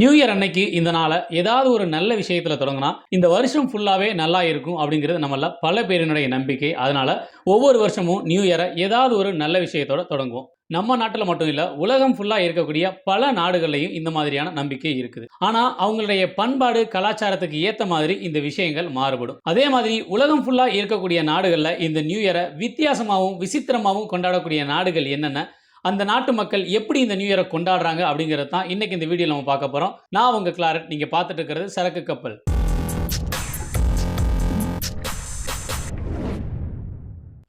New year அன்னைக்கு இந்த நாளை ஏதாவது ஒரு நல்ல விஷயத்துல தொடங்கினா இந்த வருஷம் ஃபுல்லாகவே நல்லா இருக்கும் அப்படிங்கிறது நம்மள பல பேரினுடைய நம்பிக்கை. அதனால ஒவ்வொரு வருஷமும் நியூ இயரை ஏதாவது ஒரு நல்ல விஷயத்தோட தொடங்குவோம். நம்ம நாட்டில் மட்டும் இல்லை உலகம் ஃபுல்லாக இருக்கக்கூடிய பல நாடுகள்லையும் இந்த மாதிரியான நம்பிக்கை இருக்குது. ஆனால் அவங்களுடைய பண்பாடு கலாச்சாரத்துக்கு ஏற்ற மாதிரி இந்த விஷயங்கள் மாறுபடும். அதே மாதிரி உலகம் ஃபுல்லாக இருக்கக்கூடிய நாடுகளில் இந்த நியூ இயரை வித்தியாசமாகவும் விசித்திரமாகவும் கொண்டாடக்கூடிய நாடுகள் என்னென்ன? அந்த நாட்டு மக்கள் எப்படி இந்த நியூ இயரை கொண்டாடுறாங்க அப்படிங்கிறது தான் இன்றைக்கி இந்த வீடியோ நம்ம பார்க்க போகிறோம் நான் உங்கள் கிளாரட் நீங்கள் பார்த்துட்டு இருக்கிறது சரக்கு கப்பல்.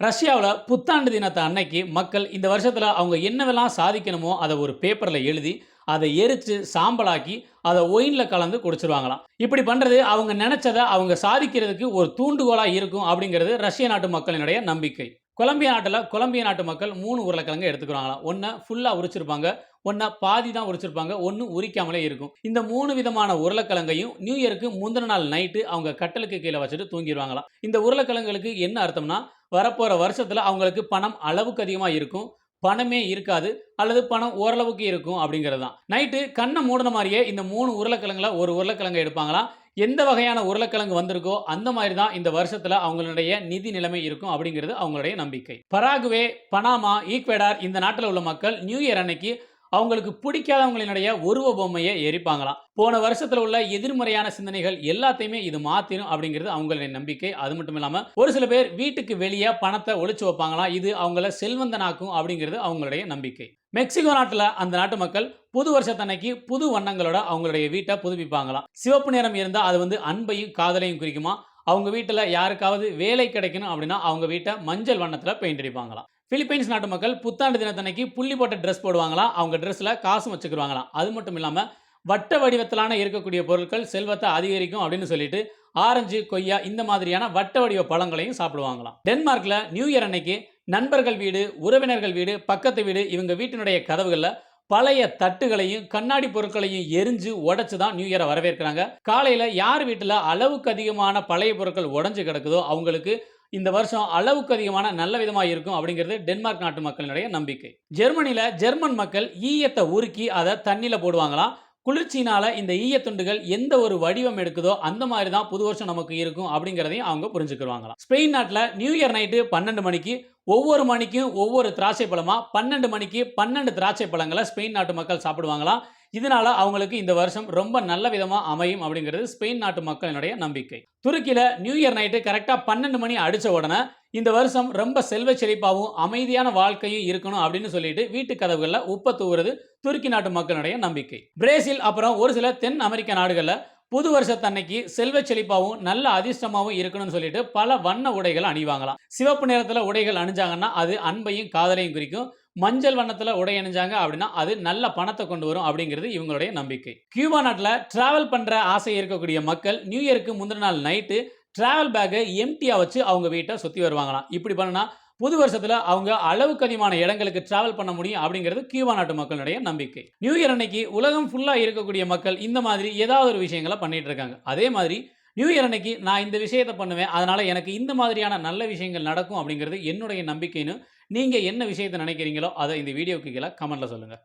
ரஷ்யாவில் புத்தாண்டு தினத்தை அன்னைக்கு மக்கள் இந்த வருஷத்தில் அவங்க என்னவெல்லாம் சாதிக்கணுமோ அதை ஒரு பேப்பரில் எழுதி அதை எரித்து சாம்பலாக்கி அதை ஒயினில் கலந்து குடிச்சிருவாங்களாம். இப்படி பண்ணுறது அவங்க நினச்சதை அவங்க சாதிக்கிறதுக்கு ஒரு தூண்டுகோலாக இருக்கும் அப்படிங்கிறது ரஷ்ய நாட்டு மக்களினுடைய நம்பிக்கை. கொலம்பியா நாட்டில் கொலம்பியா நாட்டு மக்கள் மூணு உருளைக்கிழங்கு எடுத்துக்கிறாங்களாம். ஒன்று ஃபுல்லாக உரிச்சிருப்பாங்க ஒன்றை பாதி தான் உரிச்சிருப்பாங்க ஒன்று உரிக்காமலே இருக்கும். இந்த மூணு விதமான உருளைக்கிழங்கையும் நியூ இயருக்கு முந்தின நாள் நைட்டு அவங்க கட்டலுக்கு கீழே வச்சுட்டு தூங்கிடுவாங்களாம் இந்த உருளைக்கிழங்குகளுக்கு என்ன அர்த்தம்னா வரப்போகிற வருஷத்தில் அவங்களுக்கு பணம் அளவுக்கு அதிகமாக இருக்கும். பணமே இருக்காது அல்லது பணம் ஓரளவுக்கு இருக்கும் அப்படிங்கிறது தான். நைட்டு கண்ணை மூடின மாதிரியே இந்த மூணு உருளைக்கிழங்குல ஒரு உருளைக்கிழங்கு எடுப்பாங்களாம். எந்த வகையான உருளைக்கிழங்கு வந்திருக்கோ அந்த மாதிரி தான் இந்த வருஷத்தில் அவங்களுடைய நிதி நிலைமை இருக்கும் அப்படிங்கிறது அவங்களுடைய நம்பிக்கை. பராகுவே பனாமா ஈக்வெடார் இந்த நாட்டில் உள்ள மக்கள் நியூ இயர் அன்னைக்கு அவங்களுக்கு பிடிக்காதவங்களினுடைய உருவ பொம்மையை எரிப்பாங்களாம். போன வருஷத்துல உள்ள எதிர்மறையான சிந்தனைகள் எல்லாத்தையுமே இது மாத்திரும் அப்படிங்கிறது அவங்களுடைய நம்பிக்கை. அது மட்டும் இல்லாம ஒரு சில பேர் வீட்டுக்கு வெளியே பணத்தை ஒழிச்சு வைப்பாங்களாம். இது அவங்கள செல்வந்தனாக்கும் அப்படிங்கிறது அவங்களுடைய நம்பிக்கை. மெக்சிகோ நாட்டில் அந்த நாட்டு மக்கள் புது வருஷத்தன்னைக்கு புது வண்ணங்களோட அவங்களுடைய வீட்டை புதுப்பிப்பாங்களாம். சிவப்பு நிறம் இருந்தால் அது வந்து அன்பையும் காதலையும் குறிக்குமா? அவங்க வீட்டில் யாருக்காவது வேலை கிடைக்கணும் அப்படின்னா அவங்க வீட்டை மஞ்சள் வண்ணத்தில் பெயிண்ட் அடிப்பாங்களாம். பிலிப்பைன்ஸ் நாட்டு மக்கள் புத்தாண்டு தினத்தன்னைக்கு புள்ளி போட்ட ட்ரெஸ் போடுவாங்களாம் அவங்க ட்ரெஸ்ஸில் காசும் வச்சுக்கிடுவாங்களாம் அது மட்டும் இல்லாமல் வட்ட வடிவத்திலான இருக்கக்கூடிய பொருட்கள் செல்வத்தை அதிகரிக்கும் அப்படின்னு சொல்லிட்டு ஆரஞ்சு கொய்யா இந்த மாதிரியான வட்ட வடிவ பழங்களையும் சாப்பிடுவாங்களாம். டென்மார்க்கில் நியூ இயர் அன்னைக்கு நண்பர்கள் வீடு உறவினர்கள் வீடு பக்கத்து வீடு இவங்க வீட்டினுடைய கதவுகளில் பழைய தட்டுகளையும் கண்ணாடி பொருட்களையும் எரிஞ்சு உடச்சு தான் நியூ இயரை வரவேற்கிறாங்க. காலையில் யார் வீட்டில் அளவுக்கு அதிகமான பழைய பொருட்கள் உடைஞ்சு கிடக்குதோ அவங்களுக்கு இந்த வருஷம் அளவுக்கு அதிகமான நல்ல விதமாக இருக்கும் அப்படிங்கிறது டென்மார்க் நாட்டு மக்களினுடைய நம்பிக்கை. ஜெர்மனியில் ஜெர்மன் மக்கள் ஈயத்தை உருக்கி அதை தண்ணியில் போடுவாங்களாம் குளிர்ச்சியினால் இந்த ஈயத்துண்டுகள் எந்த ஒரு வடிவம் எடுக்குதோ அந்த மாதிரி தான் புது வருஷம் நமக்கு இருக்கும் அப்படிங்கிறதையும் அவங்க புரிஞ்சுக்கிடுவாங்களாம். ஸ்பெயின் நாட்டில் நியூ இயர் நைட்டு பன்னெண்டு மணிக்கு ஒவ்வொரு மணிக்கும் ஒவ்வொரு திராட்சை பழமாக பன்னெண்டு மணிக்கு பன்னெண்டு திராட்சை பழங்களை ஸ்பெயின் நாட்டு மக்கள் சாப்பிடுவாங்களாம். இதனால அவங்களுக்கு இந்த வருஷம் ரொம்ப நல்ல விதமாக அமையும் அப்படிங்கிறது ஸ்பெயின் நாட்டு மக்களினுடைய நம்பிக்கை. துருக்கியில் நியூ இயர் நைட்டு கரெக்டாக பன்னெண்டு மணி அடித்த உடனே இந்த வருஷம் ரொம்ப செல்வ செழிப்பாகவும் அமைதியான வாழ்க்கையும் இருக்கணும் அப்படின்னு சொல்லிட்டு வீட்டு கதவுகளில் உப்பை தூவுறது துருக்கி நாட்டு மக்களுடைய நம்பிக்கை. பிரேசில் அப்புறம் ஒரு சில தென் அமெரிக்க நாடுகளில் புது வருஷத்தன்னைக்கு செல்வ செழிப்பாகவும் நல்ல அதிர்ஷ்டமாகவும் இருக்கணும்னு சொல்லிட்டு பல வண்ண உடைகள் அணிவாங்களாம். சிவப்பு நிறத்தில் உடைகள் அணிஞ்சாங்கன்னா அது அன்பையும் காதலையும் குறிக்கும். மஞ்சள் வண்ணத்தில் உடை அணிஞ்சாங்க அப்படின்னா அது நல்ல பணத்தை கொண்டு வரும் அப்படிங்கிறது இவங்களுடைய நம்பிக்கை. கியூபா நாட்டில் டிராவல் பண்ணுற ஆசை இருக்கக்கூடிய மக்கள் நியூ இயருக்கு முந்தின நாள் நைட்டு டிராவல் பேக்கை எம்டியாக வச்சு அவங்க வீட்டை சுற்றி வருவாங்களாம். இப்படி பண்ணுனா புது வருஷத்தில் அவங்க அளவுக்கு அதிகமான இடங்களுக்கு டிராவல் பண்ண முடியும் அப்படிங்கிறது கியூபா நாட்டு மக்களுடைய நம்பிக்கை. நியூ இயர் அன்னைக்கு உலகம் ஃபுல்லாக இருக்கக்கூடிய மக்கள் இந்த மாதிரி ஏதாவது ஒரு விஷயங்களை பண்ணிட்டு இருக்காங்க. அதே மாதிரி நியூ இயர் அன்னைக்கு நான் இந்த விஷயத்தை பண்ணுவேன். அதனால் எனக்கு இந்த மாதிரியான நல்ல விஷயங்கள் நடக்கும் அப்படிங்கிறது என்னுடைய நம்பிக்கைன்னு நீங்கள் என்ன விஷயத்தை நினைக்கிறீங்களோ அதை இந்த வீடியோக்கு கீழே கமெண்ட்டில் சொல்லுங்கள்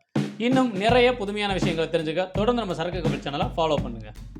இன்னும் நிறைய புதுமையான விஷயங்களை தெரிஞ்சுக்க தொடர்ந்து நம்ம சரக்கு கபில் சேனலை ஃபாலோ பண்ணுங்கள்